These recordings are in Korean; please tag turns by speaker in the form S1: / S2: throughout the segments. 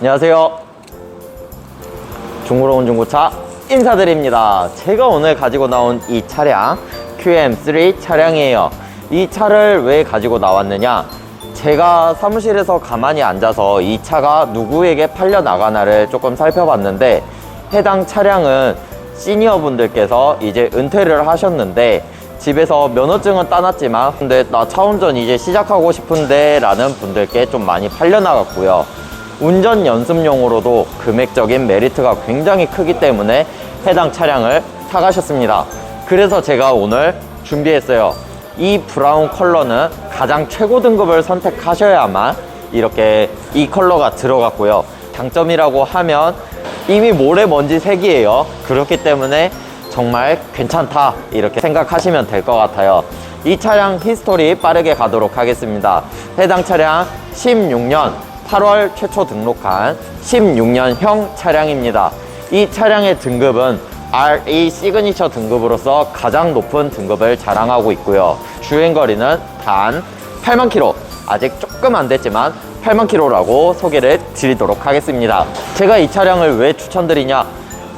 S1: 안녕하세요. 중고로 온 중고차 인사드립니다. 제가 오늘 가지고 나온 이 차량 QM3 차량이에요. 이 차를 왜 가지고 나왔느냐? 제가 사무실에서 가만히 앉아서 이 차가 누구에게 팔려 나가나를 조금 살펴봤는데 해당 차량은 시니어 분들께서 이제 은퇴를 하셨는데 집에서 면허증은 따놨지만 근데 나 차 운전 이제 시작하고 싶은데 라는 분들께 좀 많이 팔려 나갔고요. 운전 연습용으로도 금액적인 메리트가 굉장히 크기 때문에 해당 차량을 사가셨습니다. 그래서 제가 오늘 준비했어요. 이 브라운 컬러는 가장 최고 등급을 선택하셔야만 이렇게 이 컬러가 들어갔고요. 장점이라고 하면 이미 모래먼지 색이에요. 그렇기 때문에 정말 괜찮다 이렇게 생각하시면 될 것 같아요. 이 차량 히스토리 빠르게 가도록 하겠습니다. 해당 차량 16년 8월 최초 등록한 16년형 차량입니다. 이 차량의 등급은 RA 시그니처 등급으로서 가장 높은 등급을 자랑하고 있고요. 주행거리는 단 8만 킬로. 아직 조금 안 됐지만 8만 킬로라고 소개를 드리도록 하겠습니다. 제가 이 차량을 왜 추천드리냐?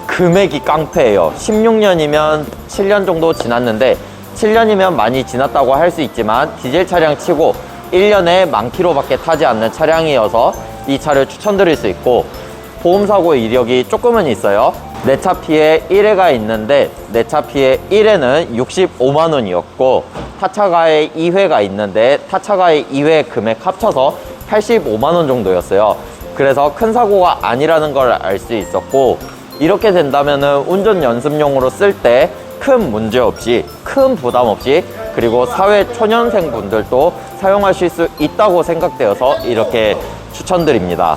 S1: 금액이 깡패예요. 16년이면 7년 정도 지났는데 7년이면 많이 지났다고 할 수 있지만 디젤 차량 치고 1년에 만 킬로밖에 타지 않는 차량이어서 이 차를 추천드릴 수 있고 보험사고 이력이 조금은 있어요. 내 차 피해 1회가 있는데 내 차 피해 1회는 65만 원이었고 타차 가해 2회가 있는데 타차 가해 2회 금액 합쳐서 85만 원 정도였어요. 그래서 큰 사고가 아니라는 걸 알 수 있었고 이렇게 된다면 운전 연습용으로 쓸 때 큰 문제 없이 큰 부담 없이 그리고 사회 초년생 분들도 사용하실 수 있다고 생각되어서 이렇게 추천드립니다.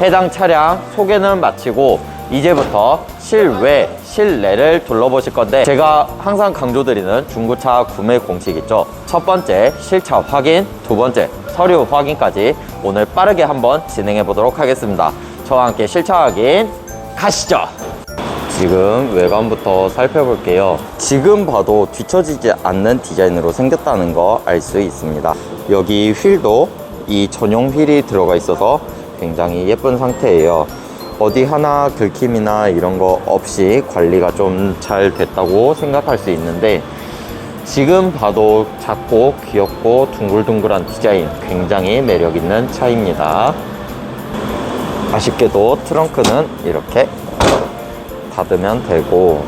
S1: 해당 차량 소개는 마치고 이제부터 실외, 실내를 둘러보실 건데 제가 항상 강조드리는 중고차 구매 공식 있죠. 첫 번째 실차 확인, 두 번째 서류 확인까지 오늘 빠르게 한번 진행해 보도록 하겠습니다. 저와 함께 실차 확인 가시죠. 지금 외관부터 살펴볼게요. 지금 봐도 뒤처지지 않는 디자인으로 생겼다는 거 알 수 있습니다. 여기 휠도 이 전용 휠이 들어가 있어서 굉장히 예쁜 상태예요. 어디 하나 긁힘이나 이런 거 없이 관리가 좀 잘 됐다고 생각할 수 있는데 지금 봐도 작고 귀엽고 둥글둥글한 디자인 굉장히 매력 있는 차입니다. 아쉽게도 트렁크는 이렇게 닫으면 되고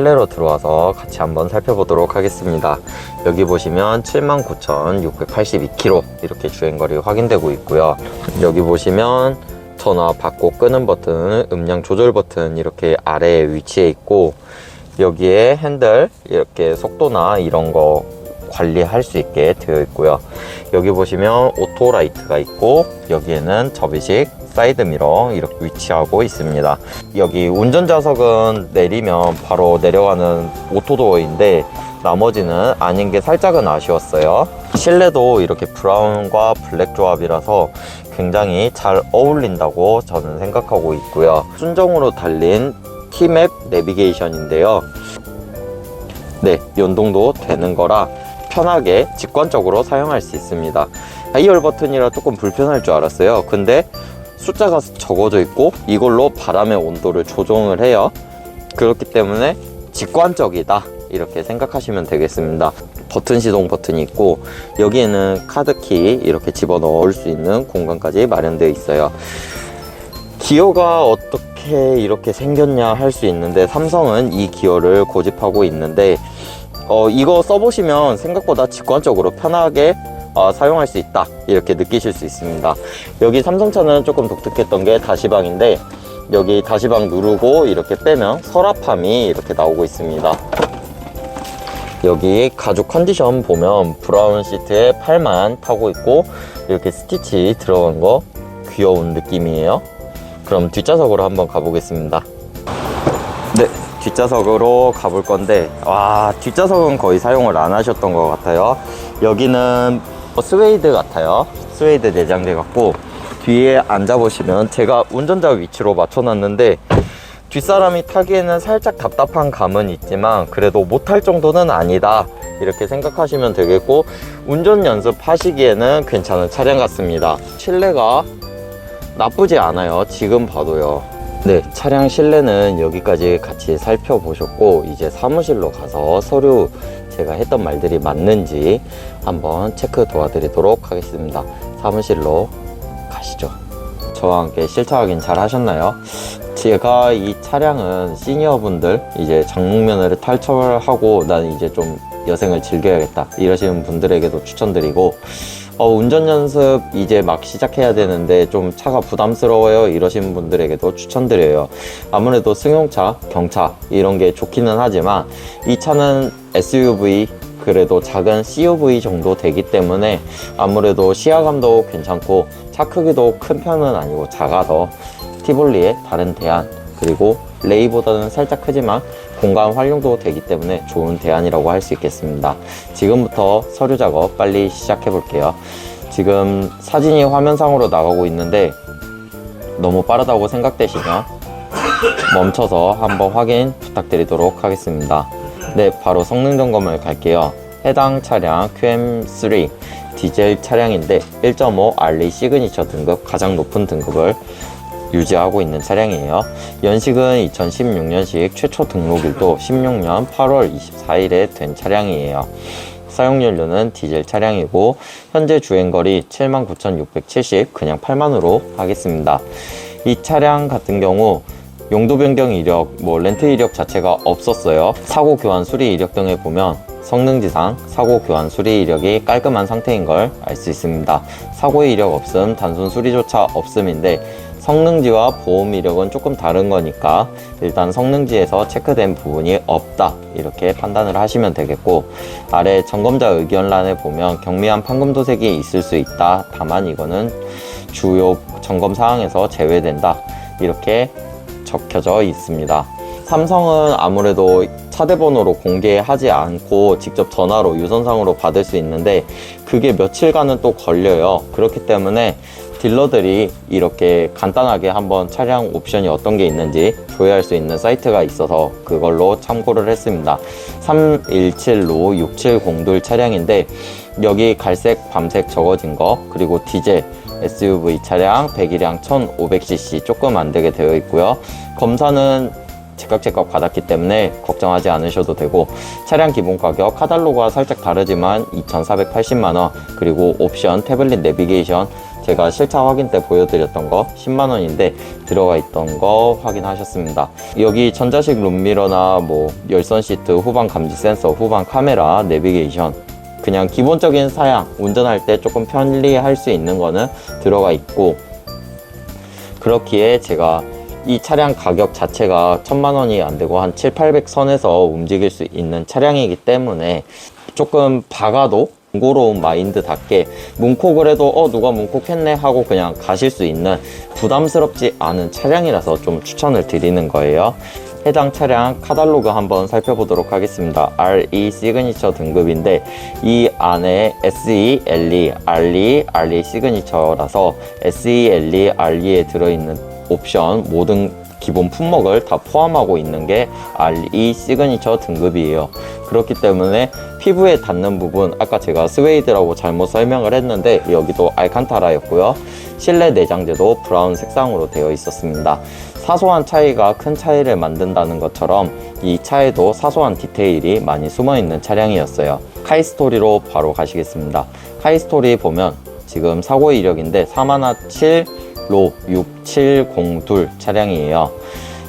S1: 실내로 들어와서 같이 한번 살펴보도록 하겠습니다. 여기 보시면 79,682km 이렇게 주행거리 확인되고 있고요. 여기 보시면 전화 받고 끄는 버튼, 음량 조절 버튼 이렇게 아래에 위치해 있고 여기에 핸들 이렇게 속도나 이런 거 관리할 수 있게 되어 있고요. 여기 보시면 오토 라이트가 있고 여기에는 접이식 사이드 미러 이렇게 위치하고 있습니다. 여기 운전좌석은 내리면 바로 내려가는 오토 도어인데 나머지는 아닌 게 살짝은 아쉬웠어요. 실내도 이렇게 브라운과 블랙 조합이라서 굉장히 잘 어울린다고 저는 생각하고 있고요. 순정으로 달린 티맵 내비게이션인데요. 네, 연동도 되는 거라 편하게 직관적으로 사용할 수 있습니다. 하이얼 버튼이라 조금 불편할 줄 알았어요. 근데 숫자가 적어져 있고 이걸로 바람의 온도를 조정을 해요. 그렇기 때문에 직관적이다. 이렇게 생각하시면 되겠습니다. 버튼 시동 버튼이 있고 여기에는 카드키 이렇게 집어넣을 수 있는 공간까지 마련되어 있어요. 기어가 어떻게 이렇게 생겼냐 할 수 있는데 삼성은 이 기어를 고집하고 있는데 어, 이거 써보시면 생각보다 직관적으로 편하게 어, 사용할 수 있다 이렇게 느끼실 수 있습니다 여기 삼성차는 조금 독특했던 게 다시방인데 여기 다시방 누르고 이렇게 빼면 서랍함이 이렇게 나오고 있습니다 여기 가죽 컨디션 보면 브라운 시트에 팔만 타고 있고 이렇게 스티치 들어간 거 귀여운 느낌이에요. 그럼 뒷좌석으로 한번 가보겠습니다. 네 뒷좌석으로 가볼 건데 와 뒷좌석은 거의 사용을 안 하셨던 것 같아요. 여기는 뭐 스웨이드 같아요. 스웨이드 내장재 같고 뒤에 앉아보시면 제가 운전자 위치로 맞춰놨는데 뒷사람이 타기에는 살짝 답답한 감은 있지만 그래도 못할 정도는 아니다. 이렇게 생각하시면 되겠고 운전 연습하시기에는 괜찮은 차량 같습니다. 실내가 나쁘지 않아요. 지금 봐도요. 네 차량 실내는 여기까지 같이 살펴보셨고 이제 사무실로 가서 서류 제가 했던 말들이 맞는지 한번 체크 도와드리도록 하겠습니다. 사무실로 가시죠. 저와 함께 실차 확인 잘 하셨나요? 제가 이 차량은 시니어분들 이제 장롱면허를 탈출하고 난 이제 좀 여생을 즐겨야겠다 이러시는 분들에게도 추천드리고 어, 운전 연습 이제 막 시작해야 되는데 좀 차가 부담스러워요 이러시는 분들에게도 추천드려요. 아무래도 승용차, 경차 이런 게 좋기는 하지만 이 차는 SUV 그래도 작은 CUV 정도 되기 때문에 아무래도 시야감도 괜찮고 차 크기도 큰 편은 아니고 작아서 티볼리의 다른 대안 그리고 레이보다는 살짝 크지만 공간 활용도 되기 때문에 좋은 대안이라고 할 수 있겠습니다. 지금부터 서류 작업 빨리 시작해 볼게요. 지금 사진이 화면상으로 나가고 있는데 너무 빠르다고 생각되시면 멈춰서 한번 확인 부탁드리도록 하겠습니다. 네 바로 성능 점검을 갈게요. 해당 차량 QM3 디젤 차량인데 1.5 알리 시그니처 등급 가장 높은 등급을 유지하고 있는 차량이에요. 연식은 2016년식 최초 등록일도 16년 8월 24일에 된 차량이에요. 사용 연료는 디젤 차량이고 현재 주행거리 79,670 그냥 8만으로 하겠습니다. 이 차량 같은 경우 용도 변경 이력, 뭐 렌트 이력 자체가 없었어요. 사고 교환 수리 이력 등을 보면 성능지상 사고 교환 수리 이력이 깔끔한 상태인 걸 알 수 있습니다. 사고의 이력 없음, 단순 수리조차 없음인데 성능지와 보험 이력은 조금 다른 거니까 일단 성능지에서 체크된 부분이 없다. 이렇게 판단을 하시면 되겠고 아래 점검자 의견란에 보면 경미한 판금 도색이 있을 수 있다. 다만 이거는 주요 점검 사항에서 제외된다. 이렇게 적혀져 있습니다. 삼성은 아무래도 차대번호로 공개하지 않고 직접 전화로 유선상으로 받을 수 있는데 그게 며칠간은 또 걸려요. 그렇기 때문에 딜러들이 이렇게 간단하게 한번 차량 옵션이 어떤 게 있는지 조회할 수 있는 사이트가 있어서 그걸로 참고를 했습니다. 317로 6702 차량인데 여기 갈색 밤색 적어진 거 그리고 디젤 SUV 차량 배기량 1500cc 조금 안 되게 되어 있고요. 검사는 제각제각 받았기 때문에 걱정하지 않으셔도 되고 차량 기본 가격 카달로그와 살짝 다르지만 2,480만원 그리고 옵션 태블릿 내비게이션 제가 실차 확인 때 보여드렸던 거 10만원인데 들어가 있던 거 확인하셨습니다. 여기 전자식 룸미러나 뭐 열선 시트 후방 감지 센서 후방 카메라 내비게이션 그냥 기본적인 사양 운전할 때 조금 편리할 수 있는 거는 들어가 있고 그렇기에 제가 이 차량 가격 자체가 천만 원이 안 되고 한 7, 800 선에서 움직일 수 있는 차량이기 때문에 조금 박아도 공고로운 마인드답게 문콕을 해도 어 누가 문콕했네 하고 그냥 가실 수 있는 부담스럽지 않은 차량이라서 좀 추천을 드리는 거예요 해당 차량 카달로그 한번 살펴보도록 하겠습니다. RE 시그니처 등급인데 이 안에 SE, LE, RE, RE 시그니처라서 SE, LE, RE에 들어있는 옵션 모든 기본 품목을 다 포함하고 있는 게 RE 시그니처 등급이에요. 그렇기 때문에 피부에 닿는 부분 아까 제가 스웨이드라고 잘못 설명을 했는데 여기도 알칸타라였고요. 실내 내장재도 브라운 색상으로 되어 있었습니다 사소한 차이가 큰 차이를 만든다는 것처럼 이 차에도 사소한 디테일이 많이 숨어 있는 차량이었어요. 카이스토리로 바로 가시겠습니다. 카이스토리 보면 지금 사고 이력인데 4만화7로 6702 차량이에요.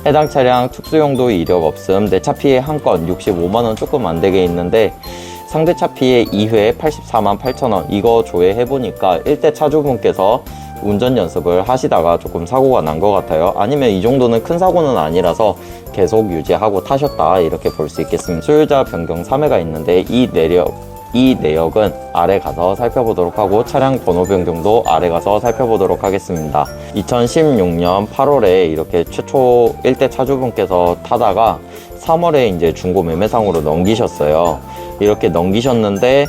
S1: 해당 차량 특수용도 이력 없음 내 차 피해 한 건 65만원 조금 안 되게 있는데 상대 차 피해 2회 84만 8천원. 이거 조회해 보니까 1대 차주분께서 운전 연습을 하시다가 조금 사고가 난 것 같아요. 아니면 이 정도는 큰 사고는 아니라서 계속 유지하고 타셨다 이렇게 볼 수 있겠습니다. 소유자 변경 3회가 있는데 이 내력 이 내역은 아래 가서 살펴보도록 하고 차량 번호 변경도 아래 가서 살펴보도록 하겠습니다. 2016년 8월에 이렇게 최초 1대 차주분께서 타다가 3월에 이제 중고 매매상으로 넘기셨어요. 이렇게 넘기셨는데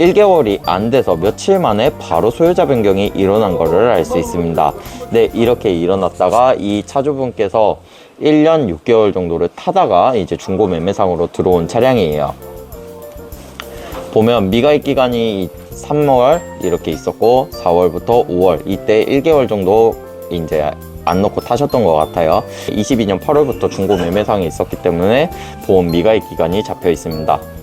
S1: 1개월이 안 돼서 며칠 만에 바로 소유자 변경이 일어난 것을 알 수 있습니다. 네, 이렇게 일어났다가 이 차주분께서 1년 6개월 정도를 타다가 이제 중고 매매상으로 들어온 차량이에요. 보면 미가입 기간이 3월 이렇게 있었고 4월부터 5월 이때 1개월 정도 이제 안 넣고 타셨던 것 같아요. 22년 8월부터 중고 매매상이 있었기 때문에 보험 미가입 기간이 잡혀 있습니다.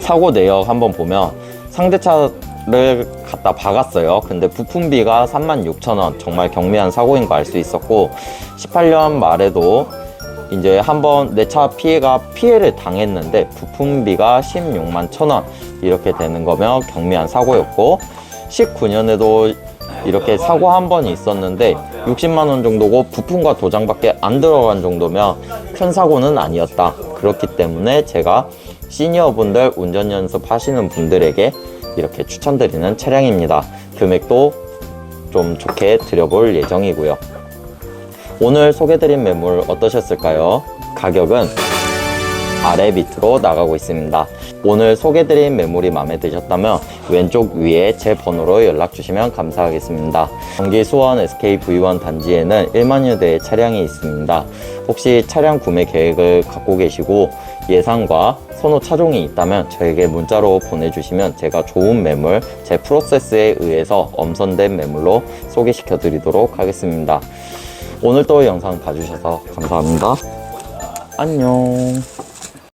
S1: 사고 내역 한번 보면 상대차를 갖다 박았어요. 근데 부품비가 36,000원 정말 경미한 사고인 거 알 수 있었고 18년 말에도 이제 한번 내 차 피해가 피해를 당했는데 부품비가 16만 1,000원 이렇게 되는 거면 경미한 사고였고 19년에도 이렇게 사고 한 번이 있었는데 60만 원 정도고 부품과 도장밖에 안 들어간 정도면 큰 사고는 아니었다. 그렇기 때문에 제가 시니어분들 운전 연습 하시는 분들에게 이렇게 추천드리는 차량입니다. 금액도 좀 좋게 드려볼 예정이고요. 오늘 소개드린 매물 어떠셨을까요? 가격은 아래 밑으로 나가고 있습니다. 오늘 소개드린 매물이 마음에 드셨다면 왼쪽 위에 제 번호로 연락 주시면 감사하겠습니다. 경기 수원 SKV1 단지에는 1만여 대의 차량이 있습니다. 혹시 차량 구매 계획을 갖고 계시고 예상과 선호 차종이 있다면 저에게 문자로 보내주시면 제가 좋은 매물, 제 프로세스에 의해서 엄선된 매물로 소개시켜 드리도록 하겠습니다. 오늘도 영상 봐주셔서 감사합니다. 안녕.